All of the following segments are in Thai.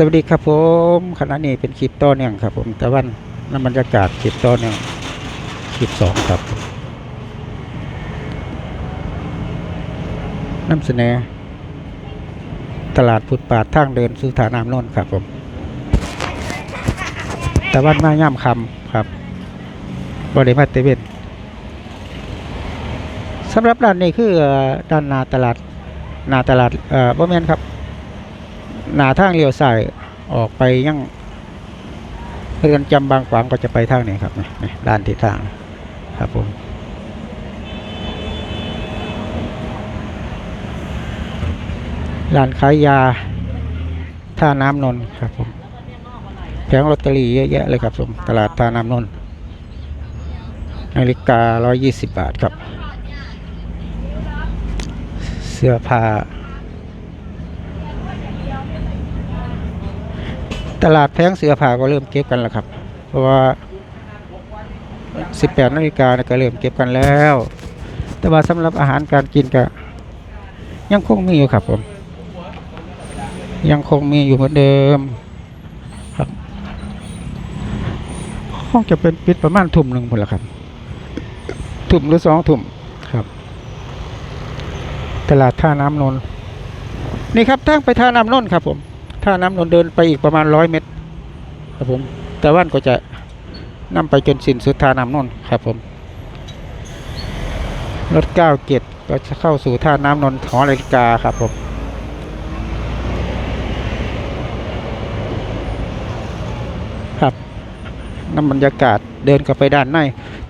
สวัสดีครับผมขณะนี้เป็นคลิปต่อเนื่องครับ ผมแต่วันน้ำบรรยากาศคลิปต่อเนื่องคลิปสองครับนำเสนอตลาดพุทธปาดทางเดินสู่ฐานน้นนท์ครับผมแต่วันมาย่ำคำครับบริมาเตเวนสำหรับร้านนี้คือด้านนาตลาดนาตลาดเอ่อบ่แมนครับ หนาทางเลี้ยวซ้ายออกไปยังเรือนจำบางขวางก็จะไปทางนี้ครับนี่นี่ด้านทิศทางครับผมร้านขายยาท่าน้ำนนท์ครับผมแผงลอตเตอรี่เยอะแยะเลยครับผมตลาดท่าน้ำนนท์นาฬิกา 120 บาทครับ เสื้อผ้า ตลาดแพงเสือผ่าก็เริ่มเก็บกันแล้วครับ เพราะว่า 18นาฬิกาเนี่ยก็เริ่มเก็บกันแล้ว แต่ว่าสำหรับอาหารการกินก็ยังคงมีอยู่ครับผม ยังคงมีอยู่เหมือนเดิมครับห้องจะเป็นปิดประมาณทุ่มหนึ่งหมดแล้วครับ ทุ่มหรือสองทุ่มครับ ตลาดท่าน้ำนนนี่ครับทางไปท่าน้ำนนท์ครับผม ท่าน้ำนนท์เดินไปอีกประมาณร้อยเมตร ครับผม แต่ว่านก็จะนำไปจนสิ้นสุดท่าน้ำนนท์ครับผม รถเก้าเกียรก็จะเข้าสู่ท่าน้ำนนท์หอนาฬิกาครับผมครับน้ำบรรยากาศเดินกลับไปด้านใน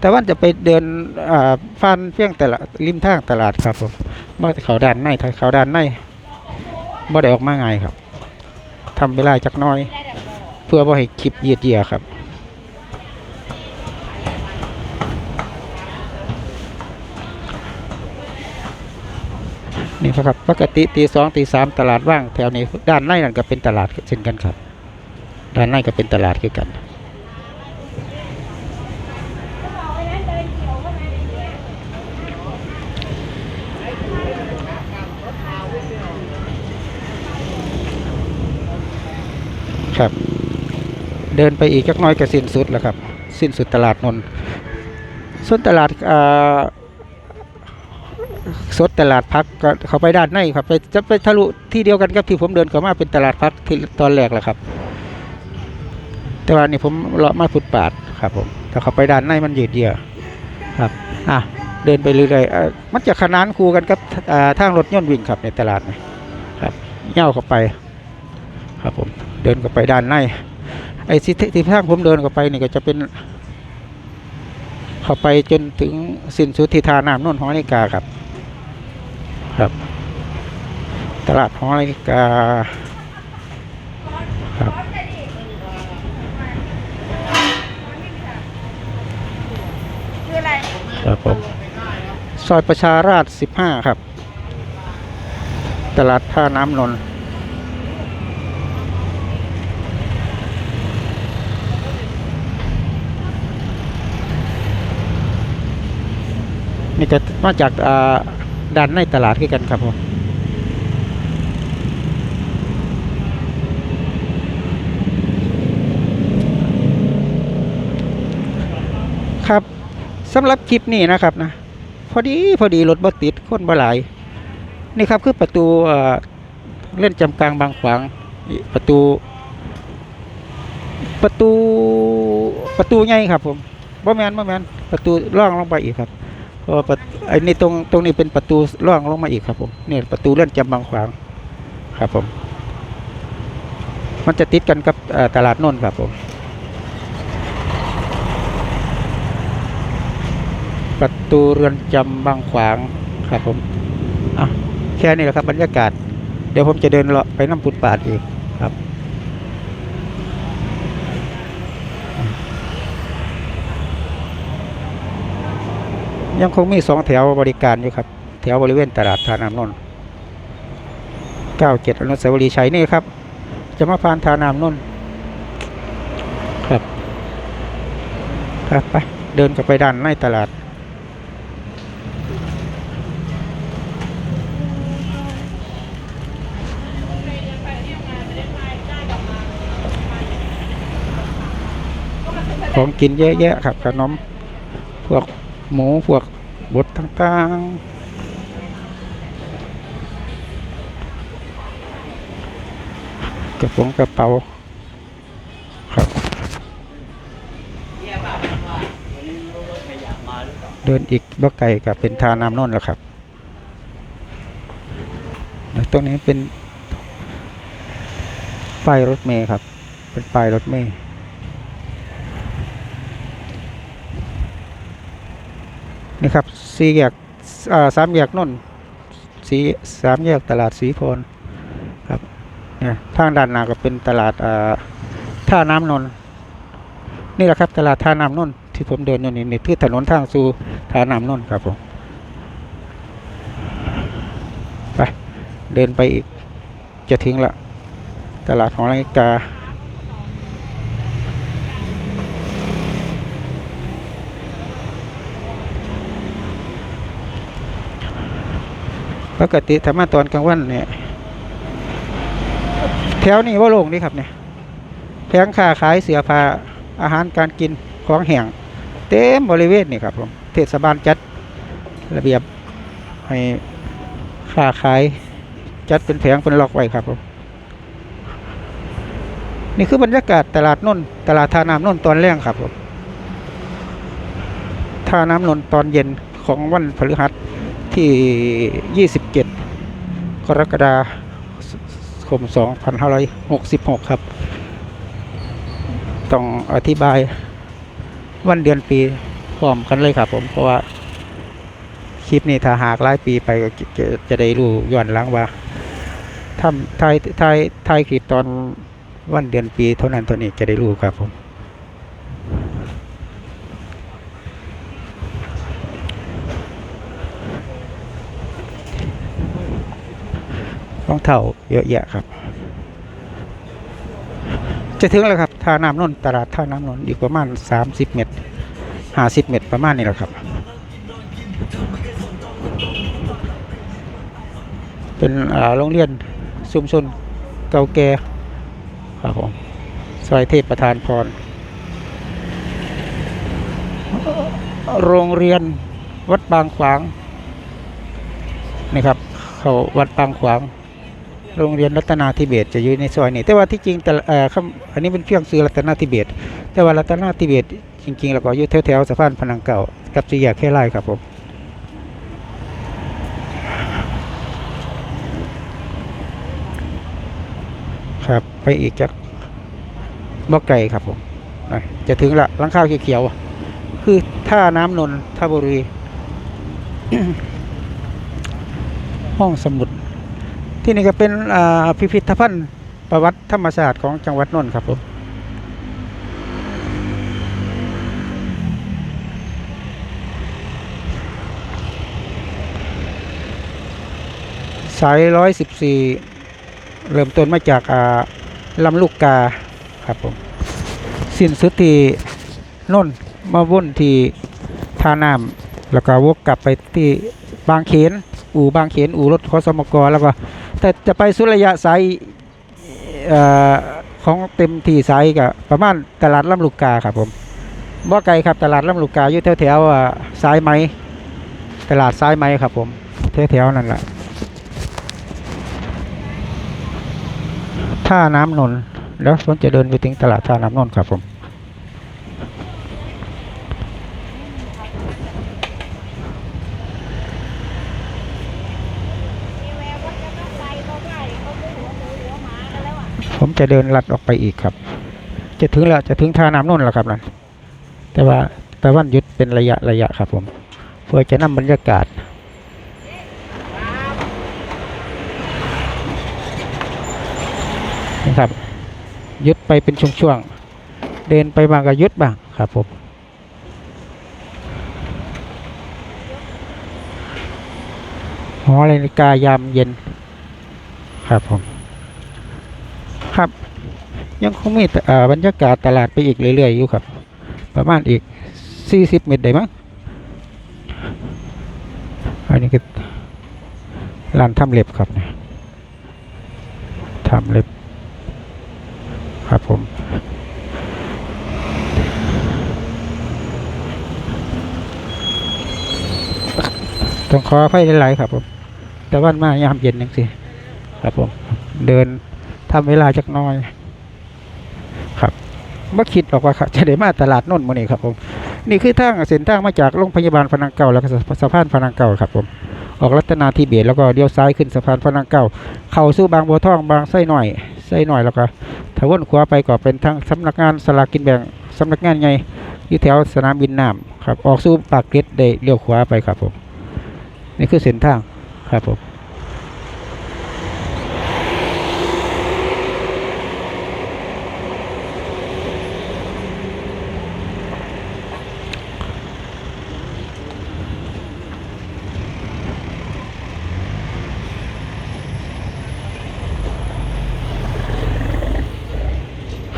แต่ว่าจะไปเดินอ่าฟันเพียงแต่ละริมทางตลาดครับผมเมื่อเขาด้านในถ้าเขาด้านในบ่ได้ออกมาไงครับ ทำเวลาจักน้อย เพื่อว่าให้คลิปเยียดเหยียครับนี่ครับปกติตีสองตีสามตลาดว่างแถวนี้ด้านในนั่นก็เป็นตลาดเช่นกันครับ ด้านในก็เป็นตลาดคือกัน ครับ เดินไปอีกจักน้อยก็สิ้นสุดแล้วครับ สิ้นสุดตลาดนนท์ส่วนตลาดอ่าสดตลาดพักก็เขาไปด้านในครับไปจะไปทะลุที่เดียวกันกับที่ผมเดินเข้ามาเป็นตลาดพักที่ตอนแรกแหละครับ แต่ว่านี่ผมเลาะมาฟุตปาดครับผมถ้าเขาไปด้านในมันยืดเยื้อครับอะเดินไปเรื่อยๆเอ่อมันจะขนานคูกันกับทางรถยนต์วิ่งครับในตลาดนะครับเย่าเข้าไปครับผม เดินเข้าไปด้านในไอ้ที่ที่ทางผมเดินเข้าไปนี่ก็จะเป็น เข้าไปจนถึงสิ้นสุดที่ทาน้ำนนท์หอนาฬิกาครับ ครับ ตลาดหอนาฬิกาครับคืออะไรครับผมซอยประชาราษฎร์15 ครับ ตลาดท่าน้ำนนท์ นี่ก็มาจากด้านในตลาดกันครับผมครับสำหรับคลิปนี้นะครับนะพอดีพอดีรถบัติดคนบ่หลายนี่ครับคือประตูเล่นจำกลางบางขวางประตู ประตูประตูใหญ่ครับผมบ่แมนบ่แมนประตูล่องลงไปอีกครับ พราะไอ้นี่ตรงตรงนี้เป็นประตูล่องลงมาอีกครับผมนี่ประตูเล่นจำบางขวางครับผม มันจะติดกันกับตลาดนนท์ครับผม ประตูเรือนจำบางขวางครับผมอะแค่นี้แหละครับบรรยากาศ เดี๋ยวผมจะเดินเลาะไปน้ำพุดปาดอีก ยังคงมีสองแถวบริการอยู่ครับ แถวบริเวณตลาดทานน้ำนนท์97อนุสาวรีย์ชัยนี่ครับ จะมาผ่านทานน้ำนนท์ครับครับไปเดินกลับไปด้านในตลาดของกินเยอะแครับขนมพวก หมูพวกบดต่างๆกระโปรงกระเป๋าครับเดินอีกบ่ไกลกับเป็นทาน้ำนนท์แล้วครับตรงนี้เป็นป้ายรถเมย์ครับ เป็นป้ายรถเมย์ นี่ครับสี่แยกสามแยกนนท์สีสามแยกตลาดสีโพนครับเนี่ยทางด้านหน้าก็เป็นตลาดท่าน้ำนนท์นี่แหละครับตลาดท่าน้ำนนท์ที่ผมเดินอยู่นี่นี่คือถนนทางสู่ท่าน้ำนนท์ครับผมไปเดินไปอีกจะถึงละตลาดของนาฬิกา ปกติถ้ามาตอนกลางวันเนี่ยแถวนี้ว่าโล่งนี่ครับเนี่ยแผงค้าขายเสื้อผ้าอาหารการกินของแห้งเต็มบริเวณนี่ครับผมเทศบาลจัดระเบียบให้ค้าขายจัดเป็นแผงเป็นล็อกไว้ครับผมนี่คือบรรยากาศตลาดนนตลาดท่าน้ำนนตอนแรกครับผมท่าน้ำนนตอนเย็นของวันพฤหัสที่ 27กรกฎาคม 2566 ครับ ต้องอธิบายวันเดือนปีพร้อมกันเลยครับผมเพราะว่า คลิปนี้ถ้าหากหลายปีไปก็จะได้รู้ย้อนหลังว่าทำไทยไทยไทยคลิปตอนวันเดือนปีเท่านั้นเท่านี้จะได้รู้ครับผม รองเท้าเยอะแยะครับ จะถึงแล้วครับท่าน้ำนนตลาดท่าน้ำนนอีกประมาณ 30 เมตร 50 เมตรประมาณนี้แหละครับ เป็นโรงเรียนชุมชนเก่าแก่ครับผมซอยเทพประธานพร โรงเรียนวัดบางขวางนี่ครับ เขาวัดบางขวาง โรงเรียนรัตนาธิเบศจะอยู่ในซอยนี้แต่ว่าที่จริงแต่เอ่อคำอันนี้เป็นเพียงซื้อรัตนาธิเบศแต่ว่ารัตนาธิเบศจริงๆ แล้วก็อยู่แถวๆสะพานพนังเก่ากับสี่แยกแค่ไร่ครับผมครับไปอีกจักบ่ไก่ครับผมจะถึงละลังข้าวเขียวๆคือท่าน้ำนนทบุรี ห้องสมุด ที่นี่ก็เป็นพิพิธภัณฑ์ประวัติธรรมศาสตร์ของจังหวัดนนท์ครับผมสายร้อยสิบสี่เริ่มต้นมาจากลำลูกกาครับผมสิ้นสุดที่นนท์มาวนที่ท่าน้ำแล้วก็วกกลับไปที่บางเขน อู่บางเขน อู่รถขอสมกแล้วก็ แต่จะไปสุระยะสายอ่อของเต็มที่สายก็ประมาณตลาดลำลูกกาครับผมบ่ไกลครับตลาดลำลูกกาอยู่แถวๆอ่าสายไหมตลาดสายไหมครับผมแถวๆนั่นแหละท่าน้ำนนท์แล้วผมจะเดินไปถึงตลาดท่าน้ำนนท์ครับผมแววว่าจะต้องไปเขาได้เขาไปหัวหมูหัวหมากันแล้วอะ ผมจะเดินลัดออกไปอีกครับ จะถึงแล้วจะถึงท่าน้ำนนท์แล้วครับนั่นแต่ว่าแต่วันหยุดเป็นระยะระยะครับ ผมเพื่อจะนำบรรยากาศนะครับหยุดไปเป็นช่วงๆเดินไปบางก็ยุดบ้างครับผมหอนาฬิกายามเย็นครับผม ครับ ยังคงมีบรรยากาศตลาดไปอีกเรื่อยๆอยู่ครับ ประมาณอีก 40 เมตรได้มั้งอันนี้คือลานทำเล็บครับทำเล็บ ครับผมต้องขอไฟหลายๆครับผม แต่วันมายามเย็นนึงสิ ครับผม เดิน ทำเวลาจักหน้อย ครับเมื่อคิดออกว่าครับจะได้มาตลาดนนท์มื้อนี้ครับผมนี่คือทางเส้นทางมาจากโรงพยาบาลพนังเก่าแล้วก็สะพานพนังเก่าครับผมออกรัตนาธิเบศแล้วก็เลี้ยวซ้ายขึ้นสะพานพนังเก่า เข้าสู่บางบัวทองบางไส้หน่อยไส้หน่อยแล้วก็ถ้าวนขวาไปก็เป็นทางสำนักงานสลากกินแบ่งสำนักงานใหญ่อยู่แถวสนามบินน้ำครับออกสู่ปากเกร็ดได้เลี้ยวขวาไปครับผมนี่คือเส้นทางครับผม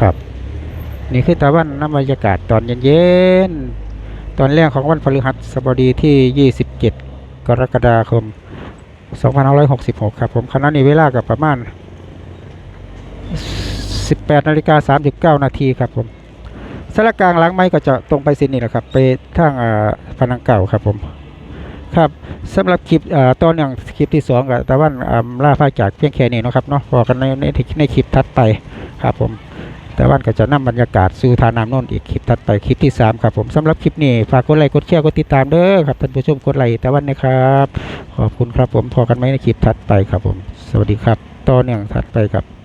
ครับ นี่คือตะวันน้ำบรรยากาศตอนเย็นๆ ตอนแรกของวันพฤหัสบดีที่ 27 กรกฎาคม 2566 ครับผมขณะนี้เวลากับประมาณ 18นาฬิกา39 นาทีครับผมสารกลางหล้างไม้ก็จะตรงไปสินี่แหละครับ ไปทางอ่าพนังเก่าครับผมครับสำหรับคลิปตอนอย่างคลิปที่สองกับตะวันอ่าล่าจากเพียงแค่นี้นะครับเนาะพอกันในในในคลิปถัดไปครับผม แต่วันก็จะนำบรรยากาศสู่ทานน้ำนนท์อีกคลิปถัดไปคลิปที่ 3 ครับผมสำหรับคลิปนี้ฝากกดไลค์กดแชร์กดติดตามเด้อครับท่านผู้ชมกดไลค์แต่วันนะครับ ขอบคุณครับผมพอกันไหมในคลิปถัดไปครับผม สวัสดีครับต่อเนื่องถัดไปครับ